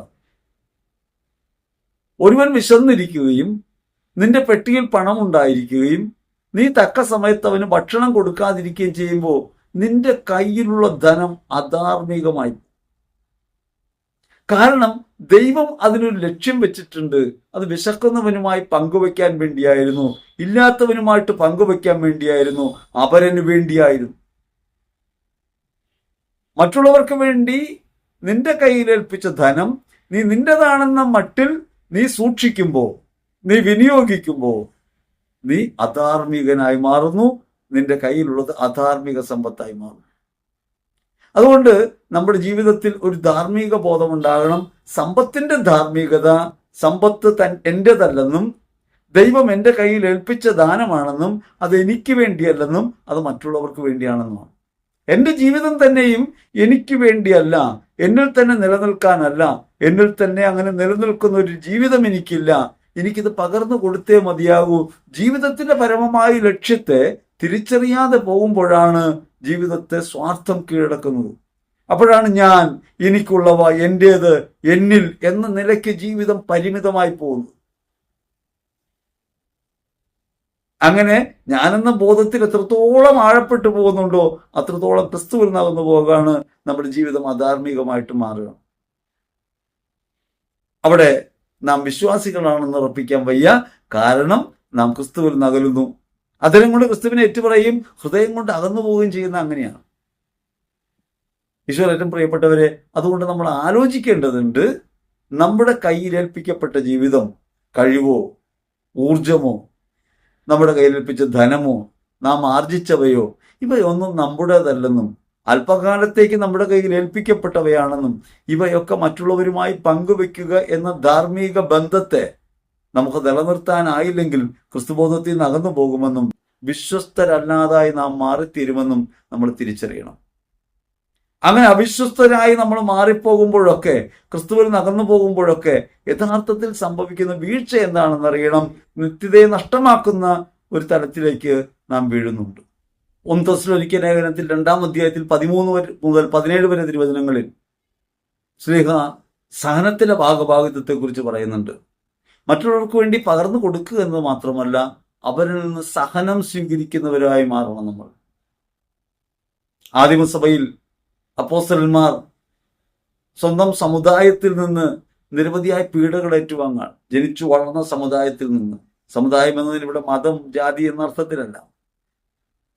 ഒരുവൻ വിശന്നിരിക്കുകയും നിന്റെ പെട്ടിയിൽ പണം ഉണ്ടായിരിക്കുകയും നീ തക്ക സമയത്ത് അവന് ഭക്ഷണം കൊടുക്കാതിരിക്കുകയും ചെയ്യുമ്പോൾ നിന്റെ കയ്യിലുള്ള ധനം അധാർമികമായി കാരണം ദൈവം അതിനൊരു ലക്ഷ്യം വെച്ചിട്ടുണ്ട്. അത് വിശക്കുന്നവനുമായി പങ്കുവെക്കാൻ വേണ്ടിയായിരുന്നു. ഇല്ലാത്തവനുമായിട്ട് പങ്കുവെക്കാൻ വേണ്ടിയായിരുന്നു. അപരന് വേണ്ടിയായിരുന്നു. മറ്റുള്ളവർക്ക് വേണ്ടി നിന്റെ കയ്യിലേൽപ്പിച്ച ധനം നീ നിന്റേതാണെന്ന മട്ടിൽ നീ സൂക്ഷിക്കുമ്പോൾ നീ വിനിയോഗിക്കുമ്പോൾ നീ അധാർമികനായി മാറുന്നു. നിന്റെ കയ്യിലുള്ളത് അധാർമിക സമ്പത്തായി മാറും അതുകൊണ്ട് നമ്മുടെ ജീവിതത്തിൽ ഒരു ധാർമ്മിക ബോധമുണ്ടാകണം. സമ്പത്തിന്റെ ധാർമ്മികത സമ്പത്ത് തൻ എന്റെതല്ലെന്നും ദൈവം എന്റെ കയ്യിൽ ഏൽപ്പിച്ച ദാനമാണെന്നും അത് എനിക്ക് വേണ്ടിയല്ലെന്നും അത് മറ്റുള്ളവർക്ക് വേണ്ടിയാണെന്നുമാണ്. എന്റെ ജീവിതം തന്നെയും എനിക്ക് വേണ്ടിയല്ല എന്നിൽ തന്നെ നിലനിൽക്കാനല്ല എന്നിൽ തന്നെ അങ്ങനെ നിലനിൽക്കുന്ന ഒരു ജീവിതം എനിക്കില്ല. എനിക്കിത് പകർന്നു കൊടുത്തേ മതിയാകൂ. ജീവിതത്തിന്റെ പരമമായ ലക്ഷ്യത്തെ തിരിച്ചറിയാതെ പോകുമ്പോഴാണ് ജീവിതത്തെ സ്വാർത്ഥം കീഴടക്കുന്നത്. അപ്പോഴാണ് ഞാൻ എനിക്കുള്ളവ എന്റേത് എന്നിൽ എന്ന നിലയ്ക്ക് ജീവിതം പരിമിതമായി പോകുന്നു അങ്ങനെ ഞാനെന്ന ബോധത്തിൽ എത്രത്തോളം ആഴപ്പെട്ടു പോകുന്നുണ്ടോ അത്രത്തോളം ക്രിസ്തുവിൽ നടന്നു പോകാണ് നമ്മുടെ ജീവിതം അധാർമികമായിട്ട് മാറുക. അവിടെ നാം വിശ്വാസികളാണെന്ന് ഉറപ്പിക്കാൻ വയ്യ. കാരണം നാം ക്രിസ്തുവിൽ നകലുന്നു. അതിനും കൊണ്ട് ക്രിസ്തുവിനെ ഏറ്റുപറയും ഹൃദയം കൊണ്ട് അകന്നു പോവുകയും ചെയ്യുന്ന അങ്ങനെയാണ്. ഈശ്വരൻ ഏറ്റവും പ്രിയപ്പെട്ടവരെ അതുകൊണ്ട് നമ്മൾ ആലോചിക്കേണ്ടതുണ്ട് നമ്മുടെ കയ്യിലേൽപ്പിക്കപ്പെട്ട ജീവിതം കഴിവോ ഊർജമോ നമ്മുടെ കയ്യിലേൽപ്പിച്ച ധനമോ നാം ആർജിച്ചവയോ ഇവയൊന്നും നമ്മുടേതല്ലെന്നും അല്പകാലത്തേക്ക് നമ്മുടെ കയ്യിൽ ഏൽപ്പിക്കപ്പെട്ടവയാണെന്നും ഇവയൊക്കെ മറ്റുള്ളവരുമായി പങ്കുവെക്കുക എന്ന ധാർമ്മിക ബന്ധത്തെ നമുക്ക് നിലനിർത്താനായില്ലെങ്കിൽ ക്രിസ്തുബോധത്തിൽ നിന്ന് അകന്നു പോകുമെന്നും വിശ്വസ്തരല്ലാതായി നാം മാറിത്തീരുമെന്നും നമ്മൾ തിരിച്ചറിയണം. അങ്ങനെ അവിശ്വസ്തരായി നമ്മൾ മാറിപ്പോകുമ്പോഴൊക്കെ ക്രിസ്തുവിൽ നകന്നു പോകുമ്പോഴൊക്കെ യഥാർത്ഥത്തിൽ സംഭവിക്കുന്ന വീഴ്ച എന്താണെന്ന് അറിയണം നിത്യതയെ നഷ്ടമാക്കുന്ന ഒരു തലത്തിലേക്ക് നാം വീഴുന്നുണ്ട്. ഒന്ന് തെസ്സലോനിക്ക ലേഖനത്തിൽ രണ്ടാം അധ്യായത്തിൽ പതിമൂന്ന് മുതൽ പതിനേഴ് വരെ തിരുവചനങ്ങളിൽ ശ്രീഹ സഹനത്തിന്റെ ഭാഗഭാഗിത്വത്തെക്കുറിച്ച് പറയുന്നുണ്ട്. മറ്റുള്ളവർക്ക് വേണ്ടി പകർന്നു കൊടുക്കുക എന്നത് മാത്രമല്ല അവരിൽ നിന്ന് സഹനം സ്വീകരിക്കുന്നവരായി മാറണം നമ്മൾ. ആദിമസഭയിൽ അപ്പോസ്റ്റലന്മാർ സ്വന്തം സമുദായത്തിൽ നിന്ന് നിരവധിയായ പീഡകൾ ഏറ്റുവാങ്ങാൻ ജനിച്ചു വളർന്ന സമുദായത്തിൽ നിന്ന്. സമുദായം എന്നതിന് ഇവിടെ മതം ജാതി എന്ന അർത്ഥത്തിലല്ല.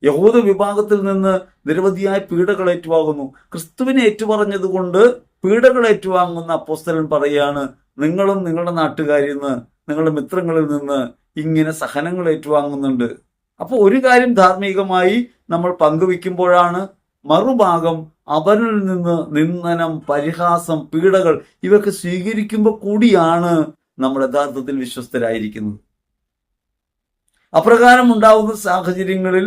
യഹൂദ വിഭാഗത്തിൽ നിന്ന് നിരവധിയായ പീഡകൾ ഏറ്റുവാങ്ങുന്നു. ക്രിസ്തുവിനെ ഏറ്റുപറഞ്ഞതുകൊണ്ട് പീഡകൾ ഏറ്റുവാങ്ങുന്ന അപ്പോസ്തലൻ പറയാണ് നിങ്ങളും നിങ്ങളുടെ നാട്ടുകാരിൽ നിന്ന് നിങ്ങളുടെ മിത്രങ്ങളിൽ നിന്ന് ഇങ്ങനെ സഹനങ്ങൾ ഏറ്റുവാങ്ങുന്നുണ്ട്. അപ്പോൾ ഒരു കാര്യം ധാർമ്മികമായി നമ്മൾ പങ്കുവെക്കുമ്പോഴാണ് മറുഭാഗം അവരിൽ നിന്ന് നിന്ദനം പരിഹാസം പീഡകൾ ഇവയൊക്കെ സ്വീകരിക്കുമ്പോൾ കൂടിയാണ് നമ്മൾ യഥാർത്ഥത്തിൽ വിശ്വസ്തരായിരിക്കുന്നത്. അപ്രകാരം ഉണ്ടാവുന്ന സാഹചര്യങ്ങളിൽ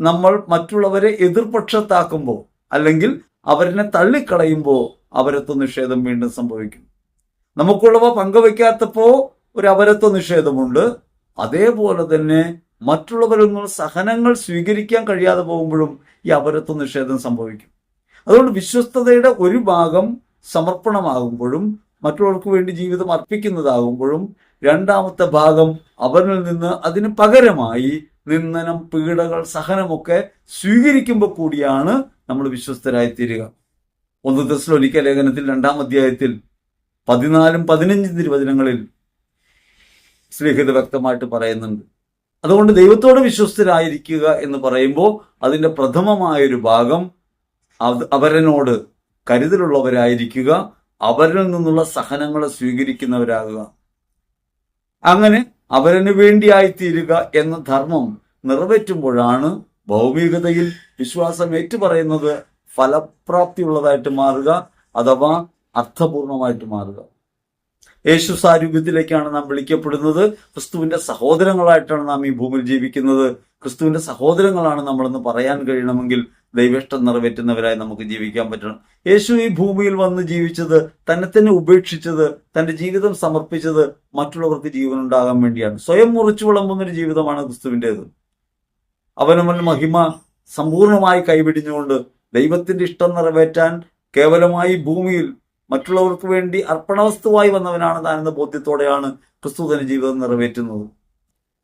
നമ്മൾ മറ്റുള്ളവരെ എതിർപക്ഷത്താക്കുമ്പോൾ അല്ലെങ്കിൽ അവരിനെ തള്ളിക്കളയുമ്പോൾ അവരത്വ നിഷേധം വീണ്ടും സംഭവിക്കും. നമുക്കുള്ളവ പങ്കുവയ്ക്കാത്തപ്പോ ഒരു അപരത്വ നിഷേധമുണ്ട്. അതേപോലെ തന്നെ മറ്റുള്ളവരിൽ സഹനങ്ങൾ സ്വീകരിക്കാൻ കഴിയാതെ പോകുമ്പോഴും ഈ അപരത്വ നിഷേധം സംഭവിക്കും. അതുകൊണ്ട് വിശ്വസ്തതയുടെ ഒരു ഭാഗം സമർപ്പണമാകുമ്പോഴും മറ്റുള്ളവർക്ക് വേണ്ടി ജീവിതം അർപ്പിക്കുന്നതാകുമ്പോഴും രണ്ടാമത്തെ ഭാഗം അവരിൽ നിന്ന് അതിന് പകരമായി നിന്ദനം പീഡകൾ സഹനമൊക്കെ സ്വീകരിക്കുമ്പോൾ കൂടിയാണ് നമ്മൾ വിശ്വസ്തരായി തീരുക ഒന്ന് തെസ്ലോനിക്ക ലേഖനത്തിൽ രണ്ടാം അധ്യായത്തിൽ പതിനാലും പതിനഞ്ചും തിരുവചനങ്ങളിൽ ശ്രീഹിത വ്യക്തമായിട്ട് പറയുന്നുണ്ട്. അതുകൊണ്ട് ദൈവത്തോട് വിശ്വസ്തരായിരിക്കുക എന്ന് പറയുമ്പോൾ അതിന്റെ പ്രഥമമായൊരു ഭാഗം അവരനോട് കരുതലുള്ളവരായിരിക്കുക അവരിൽ നിന്നുള്ള സഹനങ്ങളെ സ്വീകരിക്കുന്നവരാകുക. അങ്ങനെ അവരന് വേണ്ടിയായിത്തീരുക എന്ന ധർമ്മം നിറവേറ്റുമ്പോഴാണ് ഭൗമികതയിൽ വിശ്വാസം ഏറ്റുപറയുന്നത് ഫലപ്രാപ്തിയുള്ളതായിട്ട് മാറുക അഥവാ അർത്ഥപൂർണമായിട്ട് മാറുക. യേശു സാരൂപ്യത്തിലേക്കാണ് നാം വിളിക്കപ്പെടുന്നത്. ക്രിസ്തുവിന്റെ സഹോദരങ്ങളായിട്ടാണ് നാം ഈ ഭൂമിയിൽ ജീവിക്കുന്നത്. ക്രിസ്തുവിന്റെ സഹോദരങ്ങളാണ് നമ്മളെന്ന് പറയാൻ കഴിയണമെങ്കിൽ ദൈവേഷ്ടം നിറവേറ്റുന്നവരായി നമുക്ക് ജീവിക്കാൻ പറ്റണം. യേശു ഈ ഭൂമിയിൽ വന്ന് ജീവിച്ചത് തന്നെ തന്നെ ഉപേക്ഷിച്ചത് തന്റെ ജീവിതം സമർപ്പിച്ചത് മറ്റുള്ളവർക്ക് ജീവൻ ഉണ്ടാകാൻ വേണ്ടിയാണ്. സ്വയം മുറിച്ചു വിളമ്പുന്ന ഒരു ജീവിതമാണ് ക്രിസ്തുവിന്റെത്. അവനവൻ മഹിമ സമ്പൂർണമായി കൈപിടിഞ്ഞുകൊണ്ട് ദൈവത്തിന്റെ ഇഷ്ടം നിറവേറ്റാൻ കേവലമായി ഭൂമിയിൽ മറ്റുള്ളവർക്ക് വേണ്ടി അർപ്പണവസ്തുവായി വന്നവനാണ് താൻ എന്ന ബോധ്യത്തോടെയാണ് ക്രിസ്തു തന്റെ ജീവിതം നിറവേറ്റുന്നത്.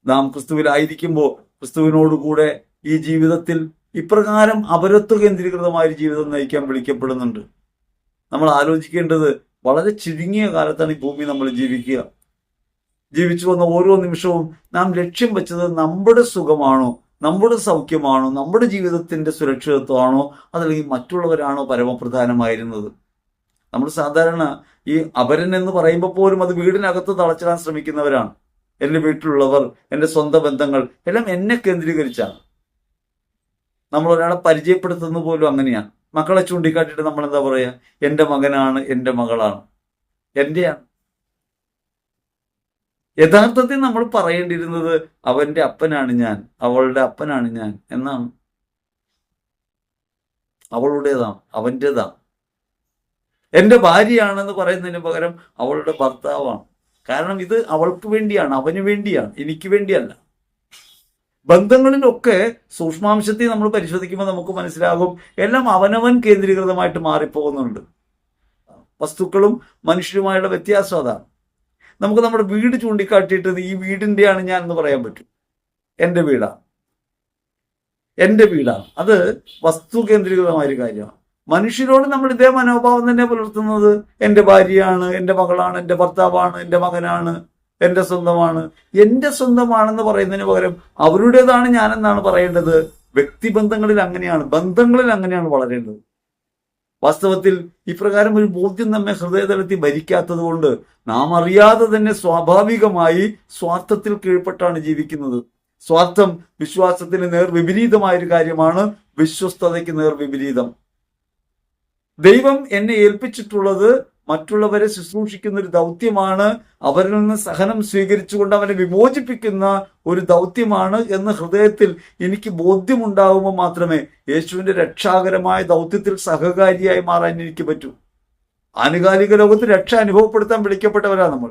നാം ക്രിസ്തുവിലായിരിക്കുമ്പോൾ ക്രിസ്തുവിനോടുകൂടെ ഈ ജീവിതത്തിൽ ഇപ്രകാരം അപരത്വ കേന്ദ്രീകൃതമായ ജീവിതം നയിക്കാൻ വിളിക്കപ്പെടുന്നുണ്ട്. നമ്മൾ ആലോചിക്കേണ്ടത് വളരെ ചുരുങ്ങിയ കാലത്താണ് ഈ ഭൂമി നമ്മൾ ജീവിക്കുക. ജീവിച്ചു വന്ന ഓരോ നിമിഷവും നാം ലക്ഷ്യം വെച്ചത് നമ്മുടെ സുഖമാണോ നമ്മുടെ സൗഖ്യമാണോ നമ്മുടെ ജീവിതത്തിന്റെ സുരക്ഷിതത്വമാണോ അതല്ലെങ്കിൽ മറ്റുള്ളവരാണോ പരമപ്രധാനമായിരുന്നത്. നമ്മൾ സാധാരണ ഈ അപരൻ എന്ന് പറയുമ്പോൾ പോലും അത് വീടിനകത്ത് തളച്ചിടാൻ ശ്രമിക്കുന്നവരാണ്. എന്റെ വീട്ടിലുള്ളവർ എന്റെ സ്വന്തം ബന്ധങ്ങൾ എല്ലാം എന്നെ കേന്ദ്രീകരിച്ചാണ്. നമ്മൾ ഒരാളെ പരിചയപ്പെടുത്തുന്നത് പോലും അങ്ങനെയാണ്. മക്കളെ ചൂണ്ടിക്കാട്ടിയിട്ട് നമ്മൾ എന്താ പറയുക എന്റെ മകനാണ് എന്റെ മകളാണ്. എന്റെയാണ് യഥാർത്ഥത്തിൽ നമ്മൾ പറയേണ്ടിയിരുന്നത് അവന്റെ അപ്പനാണ് ഞാൻ അവളുടെ അപ്പനാണ് ഞാൻ എന്നാണ്. അവളുടേതാണ് അവന്റെതാണ്. എന്റെ ഭാര്യയാണെന്ന് പറയുന്നതിന് പകരം അവളുടെ ഭർത്താവാണ്. കാരണം ഇത് അവൾക്ക് വേണ്ടിയാണ് അവന് വേണ്ടിയാണ് എനിക്ക് വേണ്ടിയല്ല. ബന്ധങ്ങളിലൊക്കെ സൂക്ഷ്മാംശത്തെ നമ്മൾ പരിശോധിക്കുമ്പോൾ നമുക്ക് മനസ്സിലാകും എല്ലാം അവനവൻ കേന്ദ്രീകൃതമായിട്ട് മാറിപ്പോകുന്നുണ്ട്. വസ്തുക്കളും മനുഷ്യരുമായുള്ള വ്യത്യാസം അതാണ്. നമുക്ക് നമ്മുടെ വീട് ചൂണ്ടിക്കാട്ടിയിട്ട് ഈ വീടിന്റെയാണ് ഞാൻ എന്ന് പറയാൻ പറ്റും. എന്റെ വീടാണ്. എന്റെ വീടാണ്. അത് വസ്തു കേന്ദ്രീകൃതമായ ഒരു കാര്യമാണ്. മനുഷ്യരോട് നമ്മൾ ഇതേ മനോഭാവം തന്നെ പുലർത്തുന്നത് എന്റെ ഭാര്യയാണ് എന്റെ മകളാണ് എന്റെ ഭർത്താവാണ് എന്റെ മകനാണ് എന്റെ സ്വന്തമാണ്. എന്റെ സ്വന്തമാണെന്ന് പറയുന്നതിന് പകരം അവരുടേതാണ് ഞാനെന്നാണ് പറയേണ്ടത്. വ്യക്തിബന്ധങ്ങളിൽ അങ്ങനെയാണ് ബന്ധങ്ങളിൽ അങ്ങനെയാണ് വളരേണ്ടത്. വാസ്തവത്തിൽ ഇപ്രകാരം ഒരു ബോധ്യം നമ്മെ ഹൃദയതലത്തിൽ ഭരിക്കാത്തത് കൊണ്ട് നാം അറിയാതെ തന്നെ സ്വാഭാവികമായി സ്വാർത്ഥത്തിൽ കീഴ്പ്പെട്ടാണ് ജീവിക്കുന്നത്. സ്വാർത്ഥം വിശ്വാസത്തിന് നേർ വിപരീതമായ ഒരു കാര്യമാണ് വിശ്വസ്തതയ്ക്ക് നേർ വിപരീതം. ദൈവം എന്നെ ഏൽപ്പിച്ചിട്ടുള്ളത് മറ്റുള്ളവരെ ശുശ്രൂഷിക്കുന്ന ഒരു ദൗത്യമാണ്. അവരിൽ നിന്ന് സഹനം സ്വീകരിച്ചുകൊണ്ട് അവനെ വിമോചിപ്പിക്കുന്ന ഒരു ദൗത്യമാണ് എന്ന് ഹൃദയത്തിൽ എനിക്ക് ബോധ്യമുണ്ടാകുമ്പോൾ മാത്രമേ യേശുവിന്റെ രക്ഷാകരമായ ദൗത്യത്തിൽ സഹകാരിയായി മാറാൻ എനിക്ക് പറ്റൂ. ആനുകാലിക ലോകത്ത് രക്ഷ അനുഭവപ്പെടുത്താൻ വിളിക്കപ്പെട്ടവരാണ് നമ്മൾ.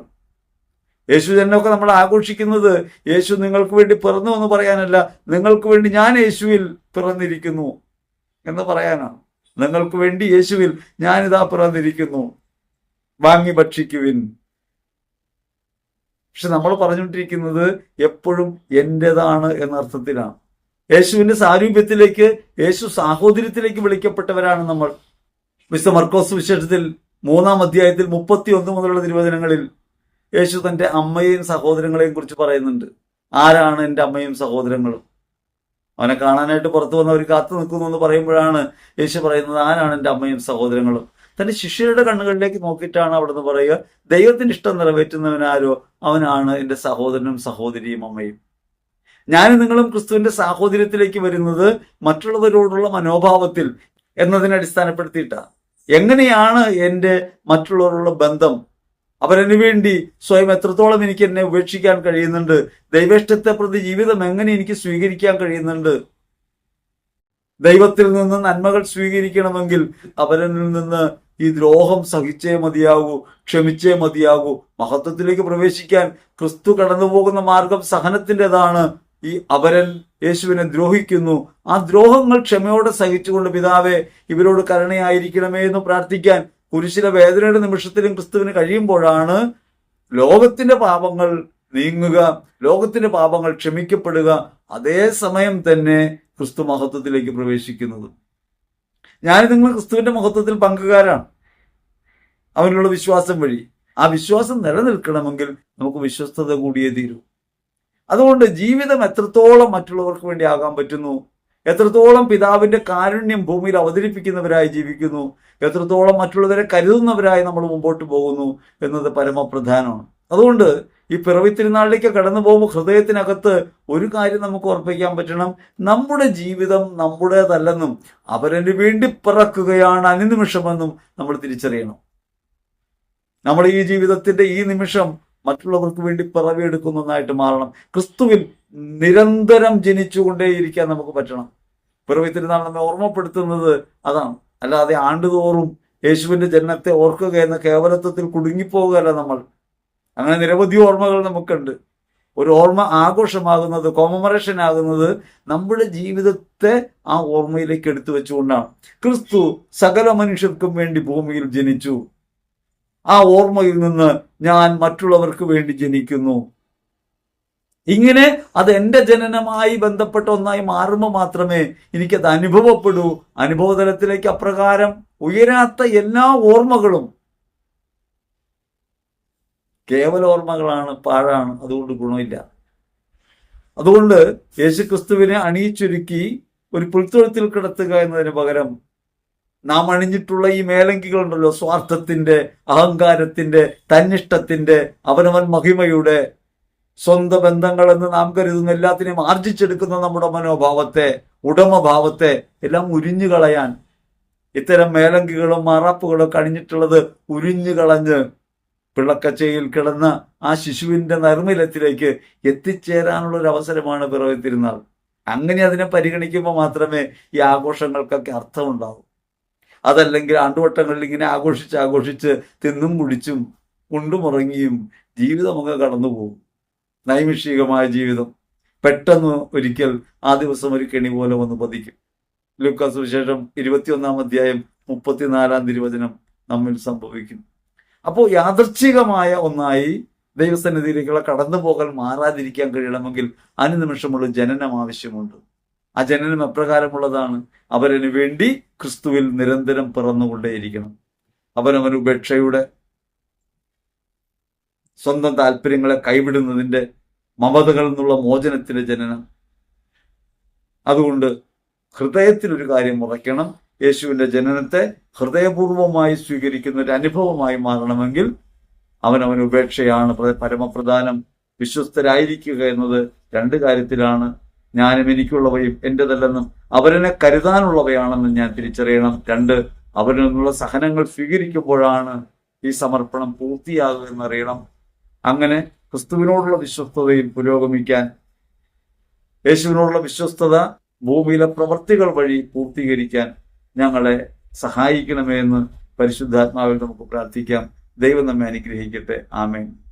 യേശു ജനനമൊക്കെ നമ്മൾ ആഘോഷിക്കുന്നത് യേശു നിങ്ങൾക്ക് വേണ്ടി പിറന്നു എന്ന് പറയാനല്ല നിങ്ങൾക്ക് വേണ്ടി ഞാൻ യേശുവിൽ പിറന്നിരിക്കുന്നു എന്ന് പറയാനാണ്. നിങ്ങൾക്ക് വേണ്ടി യേശുവിൽ ഞാനിതാ പിറന്നിരിക്കുന്നു. വാങ്ങി ഭക്ഷിക്കുവിൻ. പക്ഷെ നമ്മൾ പറഞ്ഞുകൊണ്ടിരിക്കുന്നത് എപ്പോഴും എന്റെതാണ് എന്ന അർത്ഥത്തിലാണ് സാരൂപ്യത്തിലേക്ക് യേശു സാഹോദര്യത്തിലേക്ക് വിളിക്കപ്പെട്ടവരാണ് നമ്മൾ. മിസ്റ്റർ മർക്കോസ് വിശേഷത്തിൽ മൂന്നാം അധ്യായത്തിൽ മുപ്പത്തി ഒന്ന് മുതലുള്ള തിരുവചനങ്ങളിൽ യേശു തന്റെ അമ്മയെയും സഹോദരങ്ങളെയും കുറിച്ച് പറയുന്നുണ്ട്. ആരാണ് എന്റെ അമ്മയും സഹോദരങ്ങളും? അവനെ കാണാനായിട്ട് പുറത്തു വന്നവർ കാത്തു നിൽക്കുന്നു എന്ന് പറയുമ്പോഴാണ് യേശു പറയുന്നത് ആരാണ് എന്റെ അമ്മയും സഹോദരങ്ങളും? തന്റെ ശിഷ്യരുടെ കണ്ണുകളിലേക്ക് നോക്കിയിട്ടാണ് അവിടുന്ന് പറയുക ദൈവത്തിന്റെ ഇഷ്ടം നിറവേറ്റുന്നവനാരോ അവനാണ് എന്റെ സഹോദരനും സഹോദരിയും അമ്മയും. ഞാൻ നിങ്ങളും ക്രിസ്തുവിന്റെ സാഹോദര്യത്തിലേക്ക് വരുന്നത് മറ്റുള്ളവരോടുള്ള മനോഭാവത്തിൽ എന്നതിനെ അടിസ്ഥാനപ്പെടുത്തിയിട്ടാണ്. എങ്ങനെയാണ് എന്റെ മറ്റുള്ളവരുള്ള ബന്ധം അവരതിനു വേണ്ടി സ്വയം എത്രത്തോളം എനിക്ക് എന്നെ ഉപേക്ഷിക്കാൻ കഴിയുന്നുണ്ട്? ദൈവേഷ്ടത്തെ പ്രതി ജീവിതം എങ്ങനെ എനിക്ക് സ്വീകരിക്കാൻ കഴിയുന്നുണ്ട്? ദൈവത്തിൽ നിന്ന് നന്മകൾ സ്വീകരിക്കണമെങ്കിൽ അവരനിൽ നിന്ന് ഈ ദ്രോഹം സഹിച്ചേ മതിയാകൂ ക്ഷമിച്ചേ മതിയാകൂ. മഹത്വത്തിലേക്ക് പ്രവേശിക്കാൻ ക്രിസ്തു കടന്നുപോകുന്ന മാർഗം സഹനത്തിന്റെതാണ്. ഈ അവരൻ യേശുവിനെ ദ്രോഹിക്കുന്നു. ആ ദ്രോഹങ്ങൾ ക്ഷമയോടെ സഹിച്ചുകൊണ്ട് പിതാവെ ഇവരോട് കരുണയായിരിക്കണമേ എന്ന് പ്രാർത്ഥിക്കാൻ കുരിശിലെ വേദനയുടെ നിമിഷത്തിലും ക്രിസ്തുവിന് കഴിയുമ്പോഴാണ് ലോകത്തിന്റെ പാപങ്ങൾ നീങ്ങുക ലോകത്തിന്റെ പാപങ്ങൾ ക്ഷമിക്കപ്പെടുക. അതേ സമയം തന്നെ ക്രിസ്തു മഹത്വത്തിലേക്ക് പ്രവേശിക്കുന്നത്. ഞാൻ നിങ്ങൾ ക്രിസ്തുവിന്റെ മഹത്വത്തിൽ പങ്കുകാരാണ്. അവനുള്ള വിശ്വാസം വഴി. ആ വിശ്വാസം നിലനിൽക്കണമെങ്കിൽ നമുക്ക് വിശ്വസ്തത കൂടിയേ തീരൂ. അതുകൊണ്ട് ജീവിതം എത്രത്തോളം മറ്റുള്ളവർക്ക് വേണ്ടി ആകാൻ പറ്റുന്നു? എത്രത്തോളം പിതാവിന്റെ കാരുണ്യം ഭൂമിയിൽ അവതരിപ്പിക്കുന്നവരായി ജീവിക്കുന്നു എത്രത്തോളം മറ്റുള്ളവരെ കരുതുന്നവരായി നമ്മൾ മുമ്പോട്ട് പോകുന്നു എന്നത് പരമപ്രധാനമാണ്. അതുകൊണ്ട് ഈ പിറവി തിരുനാളിലേക്ക് കടന്നു പോകുമ്പോൾ ഹൃദയത്തിനകത്ത് ഒരു കാര്യം നമുക്ക് ഉറപ്പിക്കാൻ പറ്റണം. നമ്മുടെ ജീവിതം നമ്മുടേതല്ലെന്നും അവരന് വേണ്ടി പിറക്കുകയാണ് അനുനിമിഷമെന്നും നമ്മൾ തിരിച്ചറിയണം. നമ്മൾ ഈ ജീവിതത്തിന്റെ ഈ നിമിഷം മറ്റുള്ളവർക്ക് വേണ്ടി പിറവിയെടുക്കുന്നതായിട്ട് മാറണം. ക്രിസ്തുവിൽ നിരന്തരം ജനിച്ചുകൊണ്ടേയിരിക്കാൻ നമുക്ക് പറ്റണം. പിറവി തിരുനാൾ നമ്മെ ഓർമ്മപ്പെടുത്തുന്നത് അതാണ്. അല്ലാതെ ആണ്ടുതോറും യേശുവിന്റെ ജനനത്തെ ഓർക്കുക എന്ന കേവലത്വത്തിൽ കുടുങ്ങിപ്പോവുകയല്ല നമ്മൾ. അങ്ങനെ നിരവധി ഓർമ്മകൾ നമുക്കുണ്ട്. ഒരു ഓർമ്മ ആഘോഷമാകുന്നത് കോമമറേഷൻ ആകുന്നത് നമ്മുടെ ജീവിതത്തെ ആ ഓർമ്മയിലേക്ക് എടുത്തു വെച്ചുകൊണ്ടാണ്. ക്രിസ്തു സകല മനുഷ്യർക്കും വേണ്ടി ഭൂമിയിൽ ജനിച്ചു. ആ ഓർമ്മയിൽ നിന്ന് ഞാൻ മറ്റുള്ളവർക്ക് വേണ്ടി ജനിക്കുന്നു. ഇങ്ങനെ അത് എന്റെ ജനനമായി ബന്ധപ്പെട്ട ഒന്നായി മാറുമ്പോൾ മാത്രമേ എനിക്കത് അനുഭവപ്പെടൂ. അനുഭവതലത്തിലേക്ക് അപ്രകാരം ഉയരാത്ത എല്ലാ ഓർമ്മകളും കേവല ഓർമ്മകളാണ് പാഴാണ്. അതുകൊണ്ട് ഗുണമില്ല. അതുകൊണ്ട് യേശുക്രിസ്തുവിനെ അണിയിച്ചൊരുക്കി ഒരു പുൽത്തൊഴുത്തിൽ കിടത്തുക എന്നതിന് പകരം നാം അണിഞ്ഞിട്ടുള്ള ഈ മേലങ്കികളുണ്ടല്ലോ സ്വാർത്ഥത്തിന്റെ അഹങ്കാരത്തിന്റെ തന്നിഷ്ടത്തിന്റെ അവനവൻ മഹിമയുടെ സ്വന്തം ബന്ധങ്ങളെന്ന് നാം കരുതുന്ന എല്ലാത്തിനെയും ആർജിച്ചെടുക്കുന്ന നമ്മുടെ മനോഭാവത്തെ ഉടമഭാവത്തെ എല്ലാം ഉരിഞ്ഞു കളയാൻ ഇത്തരം മേലങ്കികളും മറാപ്പുകളും കഴിഞ്ഞിട്ടുള്ളത് ഉരിഞ്ഞു കളഞ്ഞ് പിള്ളക്കച്ചയിൽ കിടന്ന ആ ശിശുവിന്റെ നർമ്മിലത്തിലേക്ക് എത്തിച്ചേരാനുള്ള ഒരു അവസരമാണ് പിറവി അങ്ങനെ അതിനെ പരിഗണിക്കുമ്പോൾ മാത്രമേ ഈ ആഘോഷങ്ങൾക്കൊക്കെ അർത്ഥമുണ്ടാവൂ. അതല്ലെങ്കിൽ ആണ്ടുവട്ടങ്ങളിൽ ഇങ്ങനെ ആഘോഷിച്ച് ആഘോഷിച്ച് തിന്നും കുടിച്ചും ഉണ്ടുമുറങ്ങിയും ജീവിതമൊക്കെ കടന്നു പോകും നൈമിഷികമായ ജീവിതം പെട്ടെന്ന് ഒരിക്കൽ ആ ദിവസം ഒരു കെണി പോലെ വന്ന് പതിക്കും. ലൂക്കാസ് വിശേഷം ഇരുപത്തിയൊന്നാം അധ്യായം മുപ്പത്തിനാലാം തിരുവചനം നമ്മിൽ സംഭവിക്കും. അപ്പോൾ യാദർച്ഛികമായ ഒന്നായി ദൈവസന്നിധിയിലേക്കുള്ള കടന്നു പോകൽ മാറാതിരിക്കാൻ കഴിയണമെങ്കിൽ അനുനിമിഷമുള്ള ജനനം ആവശ്യമുണ്ട്. ആ ജനനം എപ്രകാരമുള്ളതാണ്? അവരന് വേണ്ടി ക്രിസ്തുവിൽ നിരന്തരം പിറന്നുകൊണ്ടേയിരിക്കണം. അവനവൻ ഉപേക്ഷയുടെ സ്വന്തം താല്പര്യങ്ങളെ കൈവിടുന്നതിന്റെ മമതകളിൽ നിന്നുള്ള മോചനത്തിന്റെ ജനനം. അതുകൊണ്ട് ഹൃദയത്തിൽ ഒരു കാര്യം ഉറയ്ക്കണം. യേശുവിന്റെ ജനനത്തെ ഹൃദയപൂർവമായി സ്വീകരിക്കുന്ന ഒരു അനുഭവമായി മാറണമെങ്കിൽ അവനവൻ ഉപേക്ഷയാണ്. പ്ര- പരമപ്രധാനം വിശ്വസ്തരായിരിക്കുക എന്നത് രണ്ട് കാര്യത്തിലാണ്. ഞാനും എനിക്കുള്ളവയും എന്റെതല്ലെന്നും അവരനെ കരുതാനുള്ളവയാണെന്നും ഞാൻ തിരിച്ചറിയണം. രണ്ട് അവരിൽ നിന്നുള്ള സഹനങ്ങൾ സ്വീകരിക്കുമ്പോഴാണ് ഈ സമർപ്പണം പൂർത്തിയാകുക എന്നറിയണം. അങ്ങനെ ക്രിസ്തുവിനോടുള്ള വിശ്വസ്തതയിൽ പുരോഗമിക്കാൻ യേശുവിനോടുള്ള വിശ്വസ്തത ഭൂമിയിലെ പ്രവൃത്തികൾ വഴി പൂർത്തീകരിക്കാൻ ഞങ്ങളെ സഹായിക്കണമേ എന്ന് പരിശുദ്ധാത്മാവിൽ നമുക്ക് പ്രാർത്ഥിക്കാം. ദൈവം നമ്മെ അനുഗ്രഹിക്കട്ടെ. ആമേൻ.